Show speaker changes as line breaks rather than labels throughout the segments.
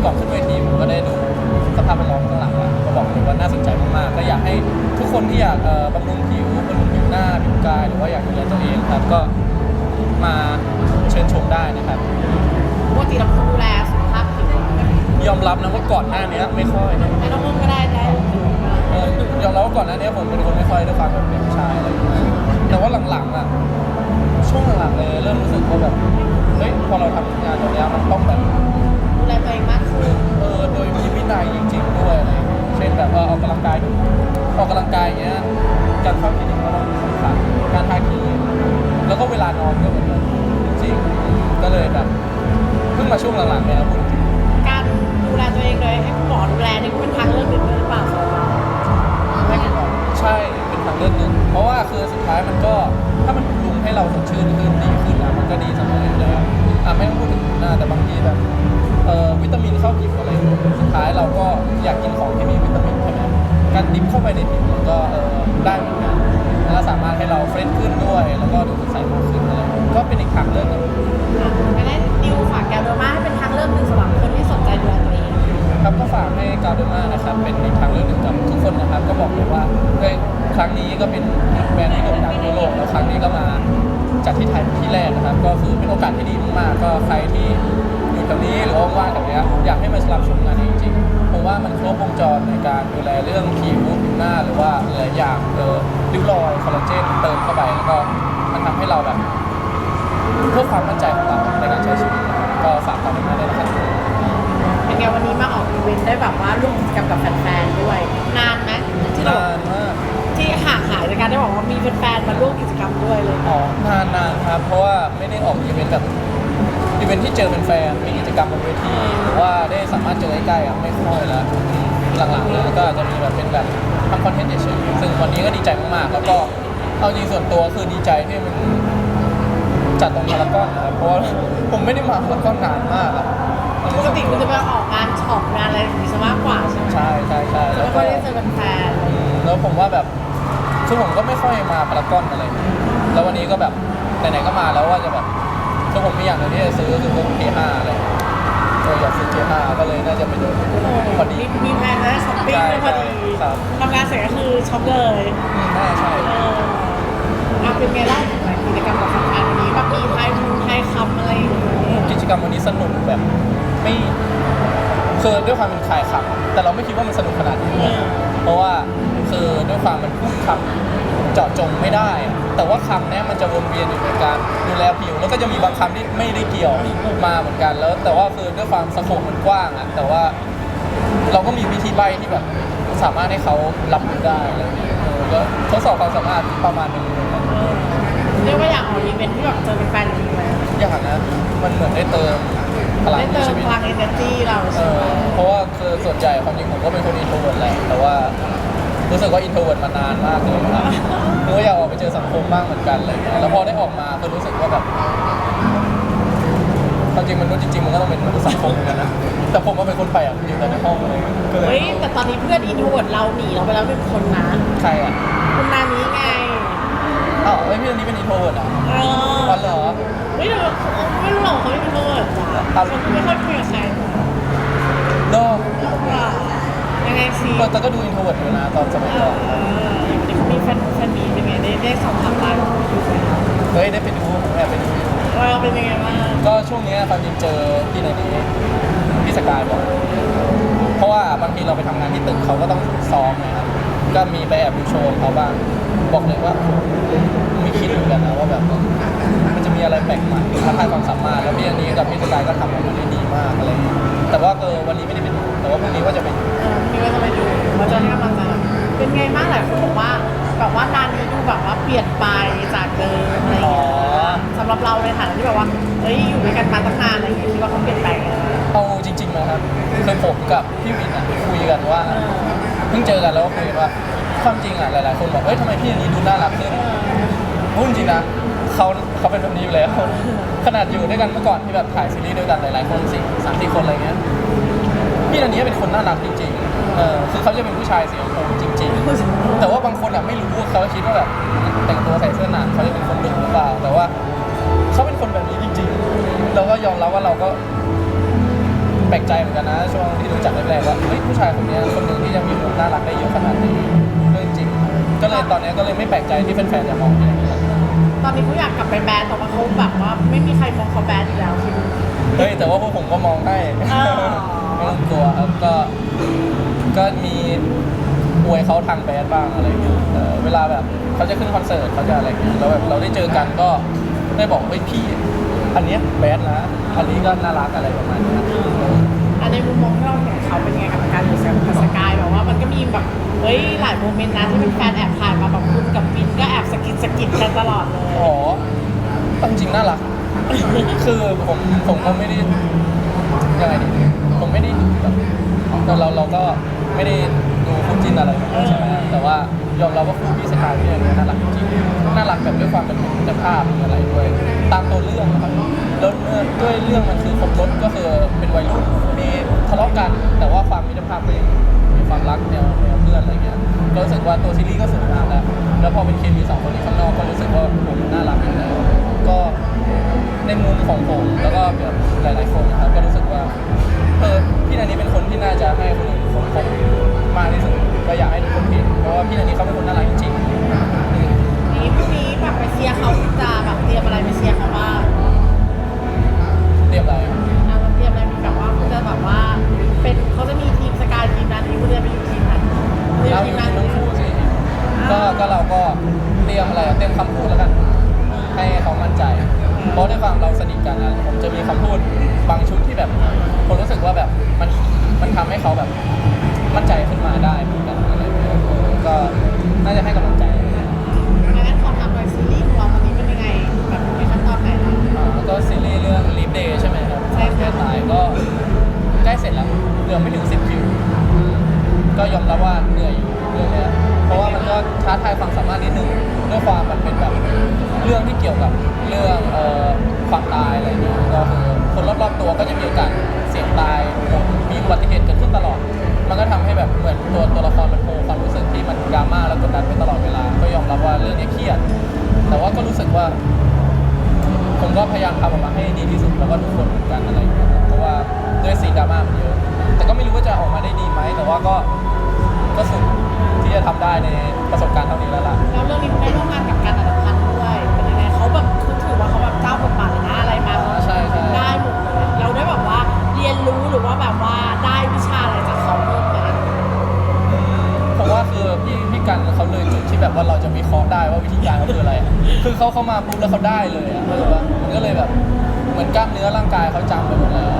กที่ก่อนขึ้นเวทีผมก็ได้ดูสภาพแวดล้อมข้างหลังแล้วก็บอกเลยว่าน่าสนใจมากๆก็อยากให้ทุกคนที่อยากเอ่อบำรุงผิวบำรุงผิวหน้าผิวกายหรือว่าอยากดูแลตัวเองครับก็มาเชิญชมได้นะครับ
ปกติเราดูแลสุขภาพผิวย
อมรับนะว่าก่อนหน้านี้ไม่ค่อยนะ
ไม่ต้องงงก็ได้ได้
เออยอมรับว่าก่อนหน้านี้ผมเป็นคนไม่ค่อยด้วยความเป็นผู้ชายอะไรอย่างเงี้ยแต่ว่าหลังๆอะช่วงหลังๆเลยเริ่มรู้สึกว่าแบบเฮ้ยพอเราทำงานแบบเนี้มันต้องแบบ
อ
อกกำลังกายอย่างเงี้ยการเข้าคลินิกก็ต้องสำคัญการทาครีมแล้วก็เวลานอนก็เหมือนกันจริงๆก็เลยแบบเพิ่งมาช่วงหลังๆเนี่ยครับคุณ
การดูแลตัวเองโดยให้คุณหมอดูแลนี่ก็เป็นทางเลือกหนึ่งด้วยหรือเปล่าสำหรับเรา
ไม่กี่วันใช่เป็นทางเลือกหนึ่งเพราะว่าคือสุดท้ายมันก็ถ้ามันบำรุงให้เราสดชื่นขึ้นดีขึ้นนะมันก็ดีเสมออยู่แล้วอะไม่ต้องพูดถึงหน้าแต่บางทีแบบเอ่อวิตามินเข้าผิวอะไรสุดท้ายเราก็อยากกินของที่มีวิตามินใช่ไหมการดิบเข้าไปในผิว
ค
รับก็ฝากให้กาเดมานะครับเป็นอีกทางเลือกหนึ่งกับทุกคนนะครับก็บอกเลยว่าเฮ้ยครั้งนี้ก็เป็นแบรนด์ที่โด่งดังทั่วโลกแล้วครั้งนี้ก็มาจัดที่ไทยเป็นที่แรกนะครับ ก็คือเป็นโอกาสที่ดีมากๆก็ใครที่อยู่แถวนี้หรือว่าว่างๆแบบเนี้อยากให้มาสลับชมงานนี้จริงๆผมว่ามันครบวงจรในการดูแลเรื่องผิวผิวหน้าหรือว่าหลายอย่างเออริ้วรอยคอลลาเจนเติมเข้าไปแล้วก็มันทำให้เราแบบเพื่อความมั่นใจของเราในการใช้ชีวิตก็ฝากกามาด้วยนะครับ
เป็น ไงวันนี้มาออกอีเวนต์ได้แบบว่าร่วมกิจกรรมกับแฟนๆด้วย นานไหมที่เรา
นานมาก
ที่ห่างหายจากการได้บอกว่ามีแฟนๆมาร่วมกิจกรรมด้วยเลย
อ๋อนานนานครับ เพราะว่าไม่ได้ออกอีเวนต์แบบอีเวนต์ที่เจอเป็นแฟนมีกิจกรรมบนเวทีหรือว่าได้สามารถเจอใกล้ๆอะไม่ค่อยแล้วอืมหลังๆเนี่ยก็อาจจะมีแบบเป็นแบบทำคอนเทนต์เฉยๆซึ่งวันนี้ก็ดีใจมากๆ แล้วก็เอาจริงส่วนตัวคือดีใจที่มันจัดตรงพารากอนนะครับเพราะว่าผมไม่ได้มาพารากอนนานมากอะ
ปกติคุณจะไปออกงานช็อปงานอะไรอย่างนี้ซะมากกว่าใช่ไหม
ใช่ใช่ใช่
จะ
แล้ว
ไม่ค่
ก็
อยได้เจอแฟน
อืมแล้วผมว่าแบบคือผมก็ไม่ค่อยมาพารากอนอะไร แล้ววันนี้ก็แบบไหนๆก็มาแล้วว่าจะแบบคือผมมีอย่างหนึงที่จะซื้อคือพวก P5 อะไรเอออยากซื้อ P5 ก็เลยน่าจะไปเดิน
ๆ
พอดี
มีมีแพลนจะได้ช้อปปิ้งด้วยพอดี
ครับ
ทำงานเสร็จก็คือช็อปเลย
อืมน่าใช่
เออเอาเป็นไงเล่าถึงกิจกรรมกับแฟนๆวันนี้แบบมีไทยมูไทยคำอะไรอย่างเงี้ย
กิจกรรมวันนี้สนุกแบบ ไม่คือด้วยความเป็นคลายขับแต่เราไม่คิดว่ามันสนุกขนาดนี้เลยเพราะว่าคือด้วยความมันพูดคำเจาะจงไม่ได้อะแต่ว่าคำเนี้ยมันจะวนเวียนอยู่ในการดูแลผิว แล้วก็จะมีบางคำที่ไม่ได้เกี่ยวมาเหมือนกันแล้ว แต่ว่าคือด้วยความสโคปมันกว้างอะแต่ว่าเราก็มีวิธีใบที่แบบสามารถให้เขารับรู้ได้อะไรอย่างเงี้ยเออก็ทดสอบความสามารถประมาณหนึงเลยนะ
เออเรียกว่าอยากออกอีเวนท์ที่แบบเจอแฟนๆจริงไหม
อย่างนะมันเหมือนได้เติม พลัง
ได้
ใน
เติม
ชีวิต
พลังเอเนอร์จีเรา
เอ
ใช่ไหม
อเพราะว่าคือส่วนใหญ่ความจริงผมก็เป็นคนอินโทรเวิร์ดแหละแต่ว่ารู้สึกว่าอินโทรเวิร์ดมานานมากเลยครับคือว่าอยากออกไปเจอสังคมบ้างเหมือนกันอะไรเงี้ยแล้วพอได้ออกมาคือรู้สึกว่าแบบความจริงมนุษย์จริงๆมันก็ต้องเป็นมนุษย์สังคมเหมือนกันนะแต่ผมก็เป็นคนแปลกอยู่แต่ในห้องอะไรเงี้ยก็เล
เฮ้
ย
ยแต่ตอนนี้เพื่อนอินโทรเวิร์ดเราหนีเราไปแล้วหนึ่งคนนะ
ใครอะ
คุณนานี้ไง
อ้าวเอ้ยพี่อันนี้เป็นอินโทรเวิร์ดอะ
เออ
วันเหรอ
เฮ้ยแต่ว่าไม่รู้หรอกเขาเป็นอินโทร เวิร์ดจ้ะ
ครับ
เขาไม่ค่อยคุยกับใคร
ดอก
ว่ายังไงสิ
แต่ก็ดูอินโทรเวิร์ดอยู่นะตอนสมัย
เอ
ก่อ
อนเออวันนี้เขามีแฟนแฟนมีเป็นไงได้ได้สอบถามบ้าง
เฮ้ยได้ไปดูผมแอบไปดูอยู่
ว่าเราเป็นยังไงบ้าง
ก็ช่วงเนี้ยความจริงเจอพี่ในนี้พี่สกายบอกเพราะว่าบางทีเราไปทำงานที่ตึกเขาก็ต้องซ้อมนะครับก็มีไปแอบดูโชว์ของเขาบ้าง บอกเลยว่าไม่คิดเหมือนกันนะว่าแบบ มันจะมีอะไรแปลกใหม่ท้าทายความสามารถแล้วพี่อันนี้กับพี่สกายก็ทำออกมาได้ดีมากอะไรอย่างเงี้ยแต่ว่าเออวันนี้ไม่ได้ไปดูแต่ว่าพรุ่งนี้ว่าจะไปดู
เออมีว่าจะไปดูว่าจะให้กำลังใจเป็นไงบ้างหลายคนบอกว่าแบบว่านานนี้ดูแบบว่าเปลี่ยนไปจากเดิมอะไรอย่าง
อ๋อ
เงี้ยสำหรับเราในฐานะที่แบบว่าเอ้ยอยู่ด้วยกันมาตั้งนานอะไรอย่างเงี้ยคิดว่าเขาเปลี่ยนแปลงยังไง
เอาจริงๆนะครับคือผมกับพี่วินอะคุยกันว่า
เออ
เพิ่งเจอกันแล้วก็คุยกันว่าความจริงอะหลายๆ คนบอกเฮ้ยทำไมพี่อันนี้ดูน่ารักขึ้น พูดจริงนะ เขาเขาเป็นแบบนี้อยู่แล้ว ขนาดอยู่ด้วยกันเมื่อก่อนที่แบบถ่ายซีรีส์ด้วยกันหลาย ๆ คนสิสามสี่คนอะไรเงี้ยพี่อนนี้เป็นคนน่ารักจริงๆเออคือเขาจะเป็นผู้ชายเสียงโตจริง ๆ แต่ว่าบางคนอะไม่รู้เขาคิดว่าแบบแต่งตัวใส่เสื้อหนังเขาจะเป็นคนดุหรือเปล่าแต่ว่าเขาเป็นคนแบบนี้จริง ๆ เราก็ยอมรับว่าเราก็แปลกใจเหมือนกันนะ ช่วงที่รู้จักแรกๆว่าเฮ้ยผู้ชายคนนี้คนหนึ่งที่ยังมีควมน่ารักได้เยอะขนาดนี้เรื่องจริง ก็เลยตอนนี้ก็เลยไม่แปลกใจที่แฟนๆจะมองอย่างนี้
ตอนนี้เขาอยากกลับไปแบนแต่ว่าเขาแบบว่าไม่มีใครมองเขาแบนอีกแล้วคิดดู
เฮ้ยแต่ว่าพวกผมก็มองให้
อ๋อ
ไม่ต้องกลัวครับก็ก็มีอวยเขาทางแบดบ้างอะไรอย่างเงี้ยเออเวลาแบบเขาจะขึ้นคอนเสิร์ตเขาจะอะไรอย่างเงี้ยแล้วแบบเราได้เจอกันก็ได้บอกเฮ้ยพี่ อันเนี้ยแบดนะอันนี้ก็น่ารักอะไรประมาณเนี้ย
อันในมุมมองที่เราเห็นเขาเป็นยังไงกับการอยู่กับสกายแบบว่ามันก็มีแบบเฮ้ยหลายโมเมนต์นะที่เป็นแฟนแอบถ่ายมาแบบคุณกับวินก็แอบสะกิดสะกิดกันตลอดเลย
อ๋อจริงน่ารัก คือผมผมก็ไม่ได้ยังไงดีผมไม่ได้ดูแบบแต่เราเราก็ไม่ได้ดูคู่จิ้นอะไรใช่ไหมแต่ว่ายอมรับว่าคู่พี่สกายเนี่ยน่ารักจริงน่ารักแบบด้วยความเป็นมิตรภาพอะไรด้วย ตามตัวเรื่องนะครับ แล้วเนื่องด้วยเรื่องมันคือครบรถก็คือเป็นวัยรุ่นมีทะเลาะกัน แต่ว่าความมิตรภาพก็ยังมีความรักแนวแนวเพื่อนอะไรเงี้ยก็รู้สึกว่าตัวซีรีส์ก็สวยงามแล้วแล้วพอเป็นเคมีสองคนนี้ข้างนอกก็รู้สึกว่าผมน่ารักอยู่แล้วก็ในมุมของผมแล้วก็แบบหลาย ๆ คนนะครับก็รู้สึกว่าเออพี่นันนี้เป็นคนที่น่าจะให้คนอื่นคนพบมากที่สุดก็อยากให้ทุกคนเห็นเพราะว่าพี่นันนี้เขาเป็นคนน่ารักจริงๆ
นี้พรุ่งนี้แบบไปเชียร์เขาจะ เขาแบบมั่น
ใจขึ้นมาได้เหมือนกันอะไรอย่างเงี้ยก็น่าจะให้กำลังใจ
งั้นขอถามหน่อยซีรีส์ของเราตอนนี้เป็นยังไงแบบในขั้นตอนไหนแล้ว
อ่าก็ซีรีส์เรื่อง Leap Day ใช่ไหมครับ
ใช่ค่ะ
แค่ตายก็ใกล้เสร็จแล้วเหลือไม่ถึง 10 คิว ก็ยอมรับว่าเหนื่อยอยู่เรื่องเนี้ยเพราะว่ามันก็ท้าทายความสามารถนิดนึงด้วยความมันเป็นแบบเรื่องที่เกี่ยวกับเรื่องเอ่อความตายอะไรอย่างเงี้ยก็คือคนรอบๆตัวก็จะมีโอกาส บัติเหตุเกิดขึ้นตลอด มันก็ทำให้แบบเหมือนตัวตัวละครมันโฮความรู้สึกที่มันดราม่าแล้วกดดันไปตลอดเวลา ก็ยอมรับว่าเรื่องนี้เครียด แต่ว่าก็รู้สึกว่า ผมก็พยายามทำออกมาให้ดีที่สุดแล้วก็ทุกคนเหมือนกันอะไรอย่างเงี้ยครับเพราะว่าด้วยซีนดราม่ามันเยอะ แต่ก็ไม่รู้ว่าจะออกมาได้ดีไหม แต่ว่าก็ก็สุดที่จะทำได้ในประสบการณ์เท่านี้แล้วล่ะ
แล้วเรื่องนี้ได้ร่วมงานกับการอั ได้ว่าวิ
ธีการเขาคืออะไรคือเขาเข้ามาปุ๊บแล้วเขาได้เลยอะเข้าใจปะมันก็เลยแบบเหมือนกล้ามเนื้อร่างกายเขาจำไปหมดแล้ว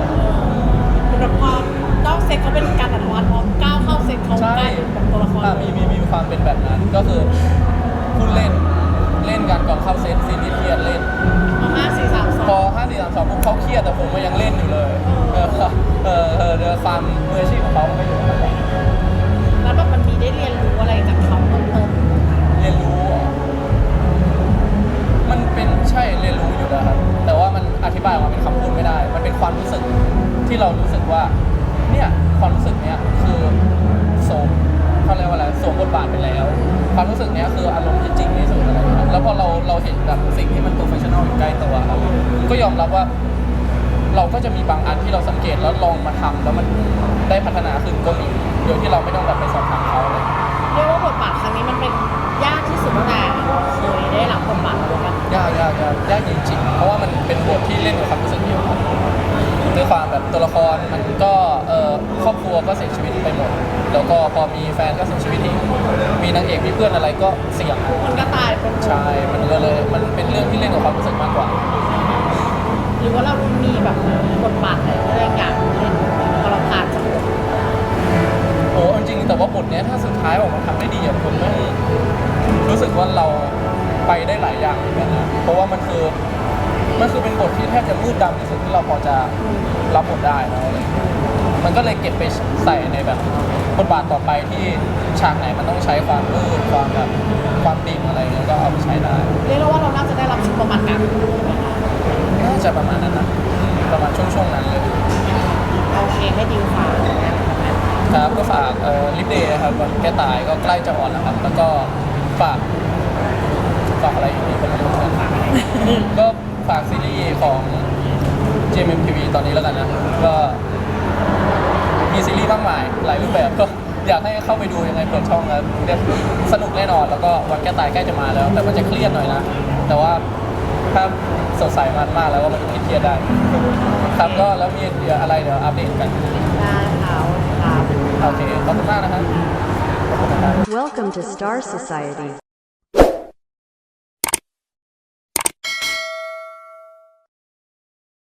คือแบบพอนอกเซตเขาเป็นการอัดพันธ์พอก้าวเข้าเซตเขา
ใช่
กลายเป็นแบบตัวละคร
อะมีมีมีความเป็นแบบนั้นก็คือพูดเล่นเล่นกันก่อนเข้าเซตซีนที่เครียดเล่น
ห้าสี่สามสอง
พอ5 4 3 2ปุ๊บเขาเครียดแต่ผมก็ยังเล่นอยู่เลย เออเออเออเออความมืออาชีพของเขามันก็อยู่ตรงนั้นแหละ
แล้วแบบมันมีได้เรียนรู้ อ
ยู่แล้วครับแต่ว่ามันอธิบายออกมาเป็นคำพูดไม่ได้ มันเป็นความรู้สึกที่เรารู้สึกว่าเนี่ยความรู้สึกเนี้ยคือโสมเขาเรียกว่าอะไรสวมบทบาทไปแล้ว ความรู้สึกเนี้ยคืออารมณ์ที่จริงที่สุดอะไรอย่างเงี้ยแล้วพอเราเราเห็นแบบสิ่งที่มันโปรเฟชชั่นอลอยู่ใกล้ตัวครับก็ยอมรับว่า เราก็จะมีบางอันที่เราสังเกตแล้วลองมาทำแล้วมันได้พัฒนาขึ้นก็มีโดยที่เราไม่ต้องแบบไป ยา
กยาก
ยากจริงๆ เพราะว่ามันเป็นบทที่เล่นกับความรู้สึกเดียวกันด้วยความแบบตัวละครมันก็เอ่อครอบครัวก็เสียชีวิตไปหมด แล้วก็พอมีแฟนก็เสียชีวิตอีก มีนางเอกมีเพื่อนอะไรก็เสี่ยง
มันก็ตายเป็น
ใช่ มันก็เลยมันเป็นเรื่องที่เล่นกับความรู้สึกมากกว่า
หรือว่าเรามีแบบบทบาทอะไรที่เราอยากเล่นพอเราผ่านจากบท
โอ้จริงๆแต่ว่าบทเนี้ยถ้าสุดท้ายออกมาทำได้ดีอะผมไม่รู้สึกว่าเรา ไปได้หลายอย่างเหมือนกันนะเพราะว่ามันคือมันคือเป็นบทที่แทบจะมืดดำที่สุดที่เราพอจะรับบทได้แล้วอะไรอย่างเงี้ยมันก็เลยเก็บไปใส่ในแบบบทบาทต่อไปที่ฉากไหนมันต้องใช้ความมืดความแบบความดิ่งอะไรเงี้ยก็เอาไปใช้ได้
เรียกได้ว่าเราน่าจะได้รับชุดประมาณการใช่ไหมคะ
น่าจะประมาณนั้นนะประมาณช่วงๆนั้นเลย
โอเคให้ดิวค่ะ
ครับก็ฝากเอ่อลิฟเดย์ครับวันแก้ตายก็ใกล้จะออนแล้วครับ แล้วก็ฝาก ฝากอะไรอยู่นี่ก็ไม่รู้เหมือนกันก็ฝากซีรีส์ของ GMMTV ตอนนี้แล้วกันนะ ก็มีซีรีส์มากมายหลายรูปแบบก็อยากให้เข้าไปดูยังไงเปิดช่องแล้วสนุกแน่นอน แล้วก็วันแก้ตายใกล้จะมาแล้ว แต่มันจะเครียดหน่อยนะ แต่ว่าถ้าสดใสมันมากแล้วว่ามันเครียดได้ ครับก็แล้วมีอะไรเดี๋ยวอัปเดตกัน
ได้ค่ะครับ
โอเคขอบคุณมากนบขอบคุณนะครับ
Welcome to Star Society.